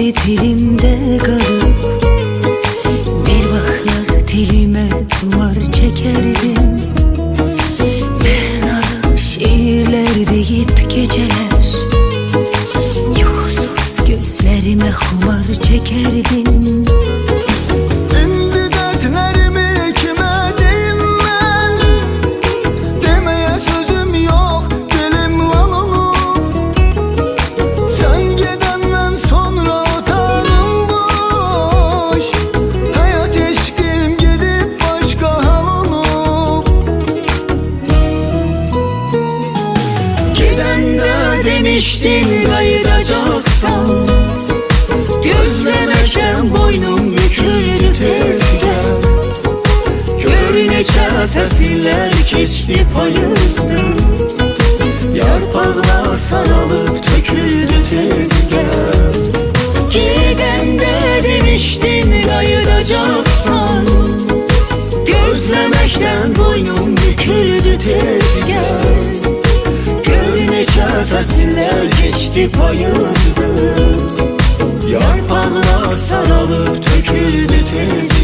Dili dilimde kalıp Bir baklar dilime dumar çekerdin Ben alıp şiirler deyip geceler. Yuhsuz gözlerime humar çekerdin demiştin kayıracaksan Gözlemekten boynum büküldü tezgah. Gör neçə fəsilər keçdi payızdı Yarpaqlar saralıb töküldü tezgah. Gidəndə demiştin qayıdacaqsan Gözlemekten boynum büküldü tezgah fəsilər keçdi payızdı. Yarpaqlar saralıb töküldü tezgah